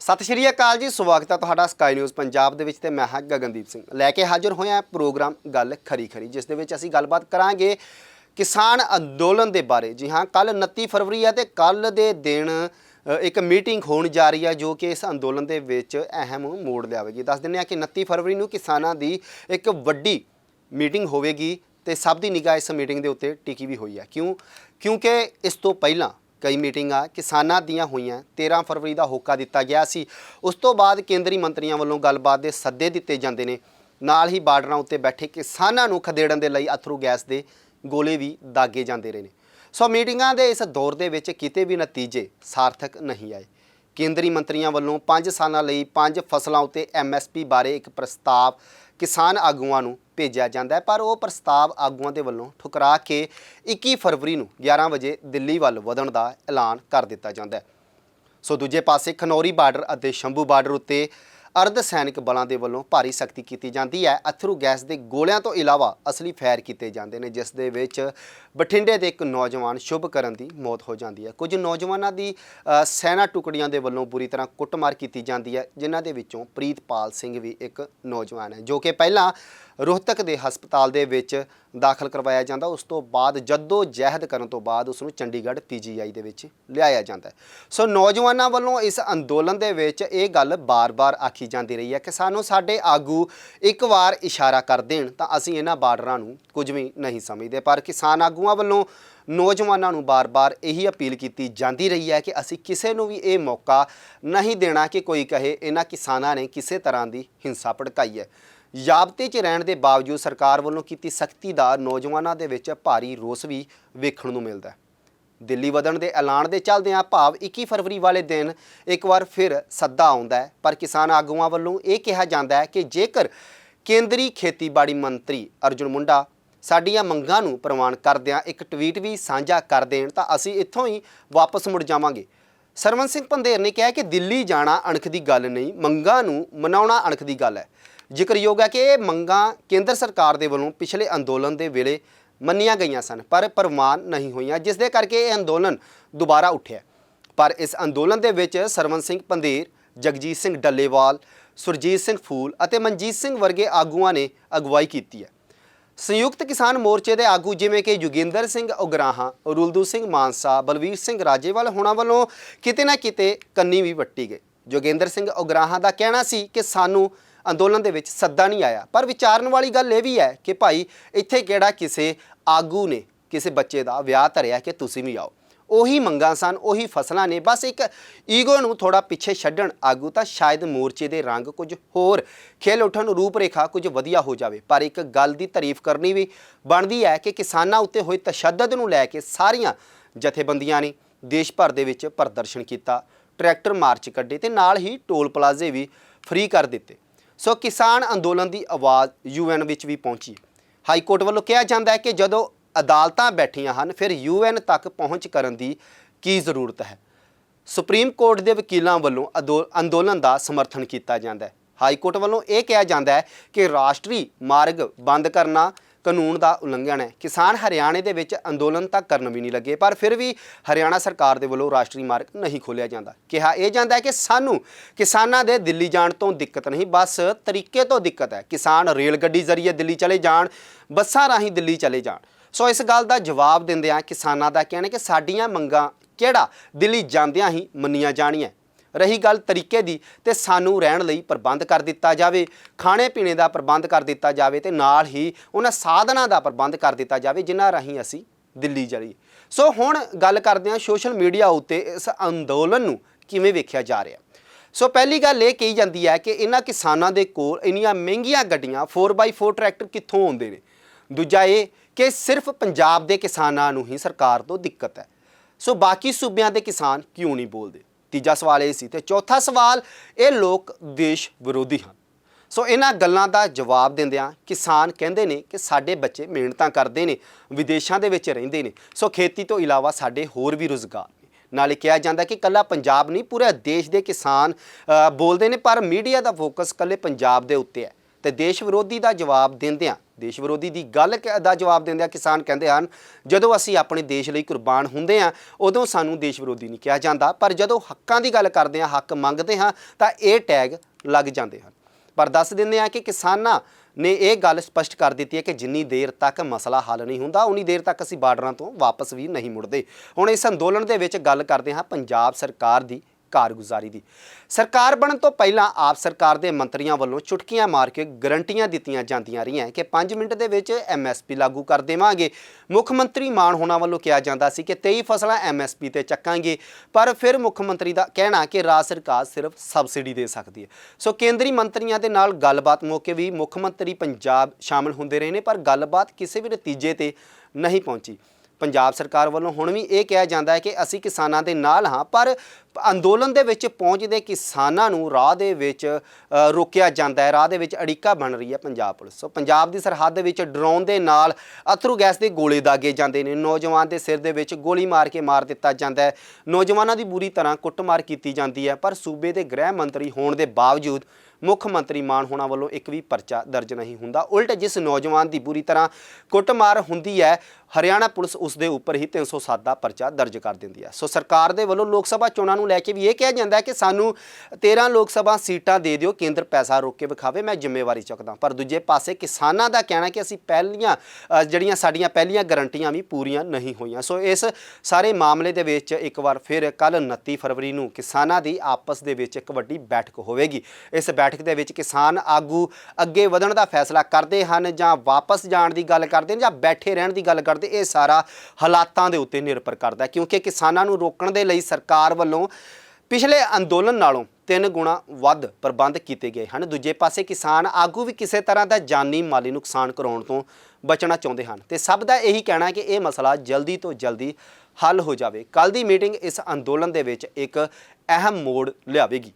ਸਤਿ ਸ਼੍ਰੀ ਅਕਾਲ ਜੀ, ਸਵਾਗਤ ਹੈ ਤੁਹਾਡਾ ਸਕਾਈ ਨਿਊਜ਼ ਪੰਜਾਬ ਦੇ ਵਿੱਚ ਤੇ ਮੈਂ ਹਾਂ ਗਗਨਦੀਪ ਸਿੰਘ। ਲੈ ਕੇ ਹਾਜ਼ਰ ਹੋਇਆ ਪ੍ਰੋਗਰਾਮ ਗੱਲ ਖਰੀ ਖਰੀ ਜਿਸ ਦੇ ਵਿੱਚ ਅਸੀਂ ਗੱਲਬਾਤ ਕਰਾਂਗੇ ਕਿਸਾਨ ਅੰਦੋਲਨ ਦੇ ਬਾਰੇ। ਜੀ ਹਾਂ ਕੱਲ 29 ਫਰਵਰੀ ਹੈ ਤੇ ਕੱਲ ਦੇ ਦਿਨ ਇੱਕ ਮੀਟਿੰਗ ਹੋਣ ਜਾ ਰਹੀ ਹੈ ਜੋ ਕਿ ਇਸ ਅੰਦੋਲਨ ਦੇ ਵਿੱਚ ਅਹਿਮ ਮੋੜ ਲਿਆਵੇਗੀ। ਦੱਸ ਦਿੰਦੇ ਹਾਂ ਕਿ 29 ਫਰਵਰੀ ਨੂੰ ਕਿਸਾਨਾਂ ਦੀ ਇੱਕ ਵੱਡੀ ਮੀਟਿੰਗ ਹੋਵੇਗੀ ਤੇ ਸਭ ਦੀ ਨਿਗਾਹ ਇਸ ਮੀਟਿੰਗ ਦੇ ਉੱਤੇ ਟਿਕੀ ਵੀ ਹੋਈ ਹੈ। ਕਿਉਂ? ਕਿਉਂਕਿ ਇਸ ਤੋਂ ਪਹਿਲਾਂ ਕਈ ਮੀਟਿੰਗਾਂ ਕਿਸਾਨਾਂ ਦੀਆਂ ਹੋਈਆਂ। 13 ਫਰਵਰੀ ਦਾ ਹੋਕਾ ਦਿੱਤਾ ਗਿਆ ਸੀ। ਉਸ ਤੋਂ ਬਾਅਦ ਕੇਂਦਰੀ ਮੰਤਰੀਆਂ ਵੱਲੋਂ ਗੱਲਬਾਤ ਦੇ ਸੱਦੇ ਦਿੱਤੇ ਜਾਂਦੇ ਨੇ। ਨਾਲ ਹੀ ਬਾਰਡਰਾਂ ਉੱਤੇ ਬੈਠੇ ਕਿਸਾਨਾਂ ਨੂੰ ਖਦੇੜਨ ਦੇ ਲਈ ਅਥਰੂ ਗੈਸ ਦੇ ਗੋਲੇ ਵੀ ਦਾਗੇ ਜਾਂਦੇ ਰਹੇ ਨੇ। ਸੋ ਮੀਟਿੰਗਾਂ ਦੇ ਇਸ ਦੌਰ ਦੇ ਵਿੱਚ ਕਿਤੇ ਵੀ ਨਤੀਜੇ ਸਾਰਥਕ ਨਹੀਂ ਆਏ। ਕੇਂਦਰੀ ਮੰਤਰੀਆਂ ਵੱਲੋਂ 5 ਸਾਲਾਂ ਲਈ 5 ਫਸਲਾਂ ਉੱਤੇ ਐਮਐਸਪੀ ਬਾਰੇ ਇੱਕ ਪ੍ਰਸਤਾਵ ਕਿਸਾਨ ਆਗੂਆਂ ਨੂੰ ਭੇਜਿਆ ਜਾਂਦਾ ਹੈ, ਪਰ ਉਹ ਪ੍ਰਸਤਾਵ ਆਗੂਆਂ ਦੇ ਵੱਲੋਂ ਠੁਕਰਾ ਕੇ 21 ਫਰਵਰੀ ਨੂੰ 11 ਵਜੇ ਦਿੱਲੀ ਵੱਲ ਵਧਣ ਦਾ ਐਲਾਨ ਕਰ ਦਿੱਤਾ ਜਾਂਦਾ ਹੈ। ਸੋ ਦੂਜੇ ਪਾਸੇ ਖਨੌਰੀ ਬਾਰਡਰ ਅਤੇ ਸ਼ੰਭੂ ਬਾਰਡਰ ਉੱਤੇ ਅਰਧ ਸੈਨਿਕ ਬਲਾਂ ਦੇ ਵੱਲੋਂ ਭਾਰੀ ਸਖਤੀ ਕੀਤੀ ਜਾਂਦੀ ਹੈ। ਅਥਰੂ ਗੈਸ ਦੇ ਗੋਲਿਆਂ ਤੋਂ ਇਲਾਵਾ ਅਸਲੀ ਫਾਇਰ ਕੀਤੇ ਜਾਂਦੇ ਨੇ, ਜਿਸ ਦੇ ਵਿੱਚ ਬਠਿੰਡੇ ਦੇ ਇੱਕ ਨੌਜਵਾਨ ਸ਼ੁਭ ਕਰਨ ਦੀ ਮੌਤ ਹੋ ਜਾਂਦੀ ਹੈ। ਕੁਝ ਨੌਜਵਾਨਾਂ ਦੀ ਸੈਨਾ ਟੁਕੜੀਆਂ ਦੇ ਵੱਲੋਂ ਬੁਰੀ ਤਰ੍ਹਾਂ ਕੁੱਟਮਾਰ ਕੀਤੀ ਜਾਂਦੀ ਹੈ, ਜਿਨ੍ਹਾਂ ਦੇ ਵਿੱਚੋਂ ਪ੍ਰੀਤਪਾਲ ਸਿੰਘ ਵੀ ਇੱਕ ਨੌਜਵਾਨ ਹੈ, ਜੋ ਕਿ ਪਹਿਲਾਂ ਰੋਹਤਕ ਦੇ ਹਸਪਤਾਲ ਦੇ ਵਿੱਚ ਦਾਖਲ ਕਰਵਾਇਆ ਜਾਂਦਾ। ਉਸ ਤੋਂ ਬਾਅਦ ਜੱਦੋ ਜਹਿਦ ਕਰਨ ਤੋਂ ਬਾਅਦ ਉਸ ਨੂੰ ਚੰਡੀਗੜ੍ਹ ਪੀਜੀਆਈ ਦੇ ਵਿੱਚ ਲਿਆਇਆ ਜਾਂਦਾ ਸੋ ਨੌਜਵਾਨਾਂ ਵੱਲੋਂ ਇਸ ਅੰਦੋਲਨ ਦੇ ਵਿੱਚ ਇਹ ਗੱਲ ਬਾਰ-ਬਾਰ ਆਖੀ ਜਾਂਦੀ ਰਹੀ ਹੈ ਕਿ ਸਾਨੂੰ ਸਾਡੇ ਆਗੂ ਇੱਕ ਵਾਰ ਇਸ਼ਾਰਾ ਕਰ ਦੇਣ ਤਾਂ ਅਸੀਂ ਇਹਨਾਂ ਬਾਰਡਰਾਂ ਨੂੰ ਕੁਝ ਵੀ ਨਹੀਂ ਸਮਝਦੇ। ਪਰ ਕਿਸਾਨ ਆਗੂਆਂ ਵੱਲੋਂ ਨੌਜਵਾਨਾਂ ਨੂੰ ਬਾਰ-ਬਾਰ ਇਹੀ ਅਪੀਲ ਕੀਤੀ ਜਾਂਦੀ ਰਹੀ ਹੈ ਕਿ ਅਸੀਂ ਕਿਸੇ ਨੂੰ ਵੀ ਇਹ ਮੌਕਾ ਨਹੀਂ ਦੇਣਾ ਕਿ ਕੋਈ ਕਹੇ ਇਹਨਾਂ ਕਿਸਾਨਾਂ ਨੇ ਕਿਸੇ ਤਰ੍ਹਾਂ ਦੀ ਹਿੰਸਾ ਭੜਕਾਈ ਹੈ। ਜਾਬਤੇ 'ਚ ਰਹਿਣ ਦੇ ਬਾਵਜੂਦ ਸਰਕਾਰ ਵੱਲੋਂ ਕੀਤੀ ਸਖਤੀ ਦਾ ਨੌਜਵਾਨਾਂ ਦੇ ਵਿੱਚ ਭਾਰੀ ਰੋਸ ਵੀ ਵੇਖਣ ਨੂੰ ਮਿਲਦਾ ਹੈ। ਦਿੱਲੀ ਵਧਣ ਦੇ ਐਲਾਨ ਦੇ ਚੱਲਦਿਆਂ ਭਾਵ 21 ਫਰਵਰੀ ਵਾਲੇ ਦਿਨ ਇੱਕ ਵਾਰ ਫਿਰ ਸੱਦਾ ਆਉਂਦਾ ਹੈ। ਪਰ ਕਿਸਾਨ ਆਗੂਆਂ ਵੱਲੋਂ ਇਹ ਕਿਹਾ ਜਾਂਦਾ ਹੈ ਕਿ ਜੇਕਰ ਕੇਂਦਰੀ ਖੇਤੀਬਾੜੀ ਮੰਤਰੀ ਅਰਜੁਨ ਮੁੰਡਾ ਸਾਡੀਆਂ ਮੰਗਾਂ ਨੂੰ ਪ੍ਰਵਾਨ ਕਰਦਿਆਂ ਇੱਕ ਟਵੀਟ ਵੀ ਸਾਂਝਾ ਕਰ ਦੇਣ ਤਾਂ ਅਸੀਂ ਇੱਥੋਂ ਹੀ ਵਾਪਸ ਮੁੜ ਜਾਵਾਂਗੇ। ਸਰਵਨ ਸਿੰਘ ਪੰਧੇਰ ਨੇ ਕਿਹਾ ਕਿ ਦਿੱਲੀ ਜਾਣਾ ਅਣਖ ਦੀ ਗੱਲ ਨਹੀਂ, ਮੰਗਾਂ ਨੂੰ ਮਨਾਉਣਾ ਅਣਖ ਦੀ ਗੱਲ ਹੈ। ਜ਼ਿਕਰਯੋਗ ਹੈ ਕਿ ਇਹ ਮੰਗਾਂ ਕੇਂਦਰ ਸਰਕਾਰ ਦੇ ਵੱਲੋਂ ਪਿਛਲੇ ਅੰਦੋਲਨ ਦੇ ਵੇਲੇ ਮੰਨੀਆਂ ਗਈਆਂ ਸਨ, ਪਰ ਪ੍ਰਵਾਨ ਨਹੀਂ ਹੋਈਆਂ, ਜਿਸ ਦੇ ਕਰਕੇ ਇਹ ਅੰਦੋਲਨ ਦੁਬਾਰਾ ਉੱਠਿਆ। ਪਰ ਇਸ ਅੰਦੋਲਨ ਦੇ ਵਿੱਚ ਸਰਵਨ ਸਿੰਘ ਪੰਧੇਰ, ਜਗਜੀਤ ਸਿੰਘ ਡੱਲੇਵਾਲ, ਸੁਰਜੀਤ ਸਿੰਘ ਫੂਲ ਅਤੇ ਮਨਜੀਤ ਸਿੰਘ ਵਰਗੇ ਆਗੂਆਂ ਨੇ ਅਗਵਾਈ ਕੀਤੀ ਹੈ। ਸੰਯੁਕਤ ਕਿਸਾਨ ਮੋਰਚੇ ਦੇ ਆਗੂ ਜਿਵੇਂ ਕਿ ਯੋਗਿੰਦਰ ਸਿੰਘ ਉਗਰਾਹਾਂ, ਰੁਲਦੂ ਸਿੰਘ ਮਾਨਸਾ, ਬਲਵੀਰ ਸਿੰਘ ਰਾਜੇਵਾਲ ਹੋਣਾ ਵੱਲੋਂ ਕਿਤੇ ਨਾ ਕਿਤੇ ਕੰਨੀ ਵੀ ਵੱਟੀ ਗਈ। ਜੋਗਿੰਦਰ ਸਿੰਘ ਉਗਰਾਹਾਂ ਦਾ ਕਹਿਣਾ ਸੀ ਕਿ ਸਾਨੂੰ ਅੰਦੋਲਨ ਦੇ ਵਿੱਚ ਸੱਦਾ ਨਹੀਂ ਆਇਆ। ਪਰ ਵਿਚਾਰਨ ਵਾਲੀ ਗੱਲ ਇਹ ਵੀ ਹੈ ਕਿ ਭਾਈ ਇੱਥੇ ਕਿਹੜਾ ਕਿਸੇ ਆਗੂ ਨੇ, ਕਿਸੇ ਬੱਚੇ ਦਾ ਵਿਆਹ ਧਰਿਆ ਕਿ ਤੁਸੀਂ ਵੀ ਆਓ। ਉਹੀ ਮੰਗਾਂ ਸਨ, ਉਹੀ ਫਸਲਾਂ ਨੇ। ਬਸ ਇੱਕ ਈਗੋ ਨੂੰ ਥੋੜਾ ਪਿੱਛੇ ਛੱਡਣ ਆਗੂ ਤਾਂ ਸ਼ਾਇਦ ਮੋਰਚੇ ਦੇ ਰੰਗ ਕੁਝ ਹੋਰ, ਖੇਲ ਉਠਣ ਰੂਪਰੇਖਾ ਕੁਝ ਵਧੀਆ ਹੋ ਜਾਵੇ। ਪਰ ਇੱਕ ਗੱਲ ਦੀ ਤਾਰੀਫ ਕਰਨੀ ਵੀ ਬਣਦੀ ਹੈ ਕਿ ਕਿਸਾਨਾਂ ਉੱਤੇ ਹੋਏ ਤਸ਼ੱਦਦ ਨੂੰ ਲੈ ਕੇ ਸਾਰੀਆਂ ਜਥੇਬੰਦੀਆਂ ਨੇ ਦੇਸ਼ ਭਰ ਦੇ ਵਿੱਚ ਪ੍ਰਦਰਸ਼ਨ ਕੀਤਾ, ਟਰੈਕਟਰ ਮਾਰਚ ਕੱਢੇ ਤੇ ਨਾਲ ਹੀ ਟੋਲ ਪਲਾਜ਼ੇ ਵੀ ਫ੍ਰੀ ਕਰ ਦਿੱਤੇ। ਸੋ ਕਿਸਾਨ ਅੰਦੋਲਨ ਦੀ ਆਵਾਜ਼ ਯੂਐਨ ਵਿੱਚ ਵੀ ਪਹੁੰਚੀ। ਹਾਈ ਕੋਰਟ ਵੱਲੋਂ ਕਿਹਾ ਜਾਂਦਾ ਹੈ ਕਿ ਜਦੋਂ ਅਦਾਲਤਾਂ ਬੈਠੀਆਂ ਹਨ, ਫਿਰ ਯੂਐਨ ਤੱਕ ਪਹੁੰਚ ਕਰਨ ਦੀ ਕੀ ਜ਼ਰੂਰਤ ਹੈ? ਸੁਪਰੀਮ ਕੋਰਟ ਦੇ ਵਕੀਲਾਂ ਵੱਲੋਂ ਅਦੋ- ਅੰਦੋਲਨ ਦਾ ਸਮਰਥਨ ਕੀਤਾ ਜਾਂਦਾ ਹੈ। ਹਾਈ ਕੋਰਟ ਵੱਲੋਂ ਇਹ ਕਿਹਾ ਜਾਂਦਾ ਹੈ ਕਿ ਰਾਸ਼ਟਰੀ ਮਾਰਗ ਬੰਦ ਕਰਨਾ ਕਾਨੂੰਨ ਦਾ ਉਲੰਘਣ ਹੈ। ਕਿਸਾਨ ਹਰਿਆਣੇ ਦੇ ਵਿੱਚ ਅੰਦੋਲਨ ਤਾਂ ਕਰਨ ਵੀ ਨਹੀਂ ਲੱਗੇ, ਪਰ ਫਿਰ ਵੀ ਹਰਿਆਣਾ ਸਰਕਾਰ ਦੇ ਵੱਲੋਂ ਰਾਸ਼ਟਰੀ ਮਾਰਗ ਨਹੀਂ ਖੋਲ੍ਹਿਆ ਜਾਂਦਾ। ਕਿਹਾ ਇਹ ਜਾਂਦਾ ਹੈ ਕਿ ਸਾਨੂੰ ਕਿਸਾਨਾਂ ਦੇ ਦਿੱਲੀ ਜਾਣ ਤੋਂ ਦਿੱਕਤ ਨਹੀਂ, ਬਸ ਤਰੀਕੇ ਤੋਂ ਦਿੱਕਤ ਹੈ। ਕਿਸਾਨ ਰੇਲ ਗੱਡੀ ਜ਼ਰੀਏ ਦਿੱਲੀ ਚਲੇ ਜਾਣ, ਬੱਸਾਂ ਰਾਹੀਂ ਦਿੱਲੀ ਚਲੇ ਜਾਣ। ਸੋ ਇਸ ਗੱਲ ਦਾ ਜਵਾਬ ਦਿੰਦਿਆਂ ਕਿਸਾਨਾਂ ਦਾ ਕਹਿਣਾ ਕਿ ਸਾਡੀਆਂ ਮੰਗਾਂ ਕਿਹੜਾ ਦਿੱਲੀ ਜਾਂਦਿਆਂ ਹੀ ਮੰਨੀਆਂ ਜਾਣੀਆਂ ਰਹੀ ਗੱਲ ਤਰੀਕੇ ਦੀ ਤੇ ਸਾਨੂੰ ਰਹਿਣ ਲਈ ਪ੍ਰਬੰਧ ਕਰ ਦਿੱਤਾ ਜਾਵੇ, ਖਾਣੇ ਪੀਣੇ ਦਾ ਪ੍ਰਬੰਧ ਕਰ ਦਿੱਤਾ ਜਾਵੇ ਤੇ ਨਾਲ ਹੀ ਉਹਨਾਂ ਸਾਧਨਾਂ ਦਾ ਪ੍ਰਬੰਧ ਕਰ ਦਿੱਤਾ ਜਾਵੇ ਜਿਨ੍ਹਾਂ ਰਾਹੀਂ ਅਸੀਂ ਦਿੱਲੀ ਜਾਈਏ। ਸੋ ਹੁਣ ਗੱਲ ਕਰਦੇ ਹਾਂ ਸੋਸ਼ਲ ਮੀਡੀਆ ਉੱਤੇ ਇਸ ਅੰਦੋਲਨ ਨੂੰ ਕਿਵੇਂ ਵੇਖਿਆ ਜਾ ਰਿਹਾ। ਸੋ ਪਹਿਲੀ ਗੱਲ ਇਹ ਕਹੀ ਜਾਂਦੀ ਹੈ ਕਿ ਇਹਨਾਂ ਕਿਸਾਨਾਂ ਦੇ ਕੋਲ ਇੰਨੀਆਂ ਮਹਿੰਗੀਆਂ ਗੱਡੀਆਂ 4x4 ਟਰੈਕਟਰ ਕਿੱਥੋਂ ਆਉਂਦੇ ਨੇ? ਦੂਜਾ ਇਹ ਕਿ ਸਿਰਫ ਪੰਜਾਬ ਦੇ ਕਿਸਾਨਾਂ ਨੂੰ ਹੀ ਸਰਕਾਰ ਤੋਂ ਦਿੱਕਤ ਹੈ। ਸੋ ਬਾਕੀ ਸੂਬਿਆਂ ਦੇ ਕਿਸਾਨ ਕਿਉਂ ਨਹੀਂ ਬੋਲਦੇ? ਤੀਜਾ ਸਵਾਲ ਇਹ ਸੀ ਤੇ ਚੌਥਾ ਸਵਾਲ, ਇਹ ਲੋਕ ਦੇਸ਼ ਵਿਰੋਧੀ ਹਨ। ਸੋ ਇਹਨਾਂ ਗੱਲਾਂ ਦਾ ਜਵਾਬ ਦਿੰਦਿਆਂ ਕਿਸਾਨ ਕਹਿੰਦੇ ਨੇ ਕਿ ਸਾਡੇ ਬੱਚੇ ਮਿਹਨਤਾਂ ਕਰਦੇ ਨੇ, ਵਿਦੇਸ਼ਾਂ ਦੇ ਵਿੱਚ ਰਹਿੰਦੇ ਨੇ। ਸੋ ਖੇਤੀ ਤੋਂ ਇਲਾਵਾ ਸਾਡੇ ਹੋਰ ਵੀ ਰੁਜ਼ਗਾਰ ਨੇ। ਨਾਲੇ ਕਿਹਾ ਜਾਂਦਾ ਕਿ ਕੱਲਾ ਪੰਜਾਬ ਨਹੀਂ, ਪੂਰੇ ਦੇਸ਼ ਦੇ ਕਿਸਾਨ ਬੋਲਦੇ ਨੇ ਪਰ ਮੀਡੀਆ ਦਾ ਫੋਕਸ ਕੱਲੇ ਪੰਜਾਬ ਦੇ ਉੱਤੇ ਹੈ। ਤੇ ਦੇਸ਼ ਵਿਰੋਧੀ ਦਾ ਜਵਾਬ ਦਿੰਦਿਆਂ, ਦੇਸ਼ ਵਿਰੋਧੀ ਦੀ ਗੱਲ ਕ- ਦਾ ਜਵਾਬ ਦਿੰਦਿਆਂ ਕਿਸਾਨ ਕਹਿੰਦੇ ਹਨ, ਜਦੋਂ ਅਸੀਂ ਆਪਣੇ ਦੇਸ਼ ਲਈ ਕੁਰਬਾਨ ਹੁੰਦੇ ਹਾਂ, ਉਦੋਂ ਸਾਨੂੰ ਦੇਸ਼ ਵਿਰੋਧੀ ਨਹੀਂ ਕਿਹਾ ਜਾਂਦਾ। ਪਰ ਜਦੋਂ ਹੱਕਾਂ ਦੀ ਗੱਲ ਕਰਦੇ ਹਾਂ, ਹੱਕ ਮੰਗਦੇ ਹਾਂ, ਤਾਂ ਇਹ ਟੈਗ ਲੱਗ ਜਾਂਦੇ ਹਨ। ਪਰ ਦੱਸ ਦਿੰਦੇ ਹਾਂ ਕਿ ਕਿਸਾਨਾਂ ਨੇ ਇਹ ਗੱਲ ਸਪਸ਼ਟ ਕਰ ਦਿੱਤੀ ਹੈ ਕਿ ਜਿੰਨੀ ਦੇਰ ਤੱਕ ਮਸਲਾ ਹੱਲ ਨਹੀਂ ਹੁੰਦਾ, ਉਨੀ ਦੇਰ ਤੱਕ ਅਸੀਂ ਬਾਰਡਰਾਂ ਤੋਂ ਵਾਪਸ ਵੀ ਨਹੀਂ ਮੁੜਦੇ। ਹੁਣ ਇਸ ਅੰਦੋਲਨ ਦੇ ਵਿੱਚ ਗੱਲ ਕਰਦੇ ਹਾਂ, ਪੰਜਾਬ ਸਰਕਾਰ ਦੀ ਕਾਰਗੁਜ਼ਾਰੀ ਦੀ। ਸਰਕਾਰ ਬਣਨ ਤੋਂ ਪਹਿਲਾਂ ਆਪ ਸਰਕਾਰ ਦੇ ਮੰਤਰੀਆਂ ਵੱਲੋਂ ਚੁਟਕੀਆਂ ਮਾਰ ਕੇ ਗਰੰਟੀਆਂ ਦਿੱਤੀਆਂ ਜਾਂਦੀਆਂ ਰਹੀਆਂ ਕਿ 5 ਮਿੰਟ ਦੇ ਵਿੱਚ ਐਮਐਸਪੀ ਲਾਗੂ ਕਰ ਦੇਵਾਂਗੇ। ਮੁੱਖ ਮੰਤਰੀ ਮਾਨ ਹੋਣਾ ਵੱਲੋਂ ਕਿਹਾ ਜਾਂਦਾ ਸੀ ਕਿ 23 ਫਸਲਾਂ ਐਮਐਸਪੀ ਤੇ ਚੱਕਾਂਗੇ, ਪਰ ਫਿਰ ਮੁੱਖ ਮੰਤਰੀ ਦਾ ਕਹਿਣਾ ਕਿ ਰਾਜ ਸਰਕਾਰ ਸਿਰਫ ਸਬਸਿਡੀ ਦੇ ਸਕਦੀ ਹੈ। ਸੋ ਕੇਂਦਰੀ ਮੰਤਰੀਆਂ ਦੇ ਨਾਲ ਗੱਲਬਾਤ ਮੌਕੇ ਵੀ ਮੁੱਖ ਮੰਤਰੀ ਪੰਜਾਬ ਸ਼ਾਮਲ ਹੁੰਦੇ ਰਹੇ ਨੇ, ਪਰ ਗੱਲਬਾਤ ਕਿਸੇ ਵੀ ਨਤੀਜੇ ਤੇ ਨਹੀਂ ਪਹੁੰਚੀ। ਪੰਜਾਬ ਸਰਕਾਰ ਵੱਲੋਂ ਹੁਣ ਵੀ ਇਹ ਕਿਹਾ ਜਾਂਦਾ ਹੈ ਕਿ ਅਸੀਂ ਕਿਸਾਨਾਂ ਦੇ ਨਾਲ ਹਾਂ, ਪਰ ਅੰਦੋਲਨ ਦੇ ਵਿੱਚ ਪਹੁੰਚਦੇ ਕਿਸਾਨਾਂ ਨੂੰ ਰਾਹ ਦੇ ਵਿੱਚ ਰੋਕਿਆ ਜਾਂਦਾ ਹੈ। ਰਾਹ ਦੇ ਵਿੱਚ ਅੜਿੱਕਾ ਬਣ ਰਹੀ ਹੈ ਪੰਜਾਬ ਪੁਲਿਸ। ਸੋ ਪੰਜਾਬ ਦੀ ਸਰਹੱਦ ਦੇ ਵਿੱਚ ਡਰੋਨ ਦੇ ਨਾਲ ਅਥਰੂ ਗੈਸ ਦੇ ਗੋਲੇ ਦਾਗੇ ਜਾਂਦੇ ਨੇ। ਨੌਜਵਾਨ ਦੇ ਸਿਰ ਦੇ ਵਿੱਚ ਗੋਲੀ ਮਾਰ ਕੇ ਮਾਰ ਦਿੱਤਾ ਜਾਂਦਾ ਹੈ। ਨੌਜਵਾਨਾਂ ਦੀ ਬੁਰੀ ਤਰ੍ਹਾਂ ਕੁੱਟਮਾਰ ਕੀਤੀ ਜਾਂਦੀ ਹੈ। ਪਰ ਸੂਬੇ ਦੇ ਗ੍ਰਹਿ ਮੰਤਰੀ ਹੋਣ ਦੇ ਬਾਵਜੂਦ ਮੁੱਖ ਮੰਤਰੀ ਮਾਨ ਹੋਣਾ ਵੱਲੋਂ ਇੱਕ ਵੀ ਪਰਚਾ ਦਰਜ ਨਹੀਂ ਹੁੰਦਾ। ਉਲਟ ਜਿਸ ਨੌਜਵਾਨ ਦੀ ਬੁਰੀ ਤਰ੍ਹਾਂ ਕੁੱਟਮਾਰ ਹੁੰਦੀ ਹੈ, ਹਰਿਆਣਾ ਪੁਲਿਸ ਉਸ ਦੇ ਉੱਪਰ ਹੀ 307 ਦਾ ਪਰਚਾ ਦਰਜ ਕਰ ਦਿੰਦੀ ਹੈ। ਸੋ ਸਰਕਾਰ ਦੇ ਵੱਲੋਂ ਲੋਕ ਸਭਾ ਚੋਣਾਂ ਨੂੰ ਲੈ ਕੇ ਵੀ ਇਹ ਕਿਹਾ ਜਾਂਦਾ ਕਿ ਸਾਨੂੰ 13 ਲੋਕ ਸਭਾ ਸੀਟਾਂ ਦੇ ਦਿਓ, ਕੇਂਦਰ ਪੈਸਾ ਰੋਕ ਕੇ ਵਿਖਾਵੇ, ਮੈਂ ਜ਼ਿੰਮੇਵਾਰੀ ਚੁੱਕਦਾ ਪਰ ਦੂਜੇ ਪਾਸੇ ਕਿਸਾਨਾਂ ਦਾ ਕਹਿਣਾ ਕਿ ਅਸੀਂ ਪਹਿਲੀਆਂ ਜਿਹੜੀਆਂ ਸਾਡੀਆਂ ਪਹਿਲੀਆਂ ਗਰੰਟੀਆਂ ਵੀ ਪੂਰੀਆਂ ਨਹੀਂ ਹੋਈਆਂ। ਸੋ ਇਸ ਸਾਰੇ ਮਾਮਲੇ ਦੇ ਵਿੱਚ ਇੱਕ ਵਾਰ ਫਿਰ ਕੱਲ 29 ਫਰਵਰੀ ਨੂੰ ਕਿਸਾਨਾਂ ਦੀ ਆਪਸ ਦੇ ਵਿੱਚ ਇੱਕ ਵੱਡੀ ਬੈਠਕ ਹੋਵੇਗੀ। ਇਸ ਬੈਠਕ ਦੇ ਵਿੱਚ ਕਿਸਾਨ ਆਗੂ ਅੱਗੇ ਵਧਣ ਦਾ ਫੈਸਲਾ ਕਰਦੇ ਹਨ ਜਾਂ ਵਾਪਸ ਜਾਣ ਦੀ ਗੱਲ ਕਰਦੇ ਨੇ ਜਾਂ ਬੈਠੇ ਰਹਿਣ ਦੀ ਗੱਲ ਕਰਦੇ ਇਹ ਸਾਰਾ ਹਾਲਾਤਾਂ ਦੇ ਉੱਤੇ ਨਿਰਭਰ ਕਰਦਾ ਕਿਉਂਕਿ ਕਿਸਾਨਾਂ ਨੂੰ ਰੋਕਣ ਦੇ ਲਈ ਸਰਕਾਰ ਵੱਲੋਂ ਪਿਛਲੇ ਅੰਦੋਲਨ ਨਾਲੋਂ ਤਿੰਨ ਗੁਣਾ ਵੱਧ ਪ੍ਰਬੰਧ ਕੀਤੇ ਗਏ ਹਨ। ਦੂਜੇ ਪਾਸੇ ਕਿਸਾਨ ਆਗੂ ਵੀ ਕਿਸੇ ਤਰ੍ਹਾਂ ਦਾ ਜਾਨੀ ਮਾਲੀ ਨੁਕਸਾਨ ਕਰਾਉਣ ਤੋਂ ਬਚਣਾ ਚਾਹੁੰਦੇ ਹਨ ਤੇ ਸਭ ਦਾ ਇਹੀ ਕਹਿਣਾ ਹੈ ਕਿ ਇਹ ਮਸਲਾ ਜਲਦੀ ਤੋਂ ਜਲਦੀ ਹੱਲ ਹੋ ਜਾਵੇ। ਕੱਲ ਦੀ ਮੀਟਿੰਗ ਇਸ ਅੰਦੋਲਨ ਦੇ ਵਿੱਚ ਇੱਕ ਅਹਿਮ ਮੋੜ ਲਿਆਵੇਗੀ।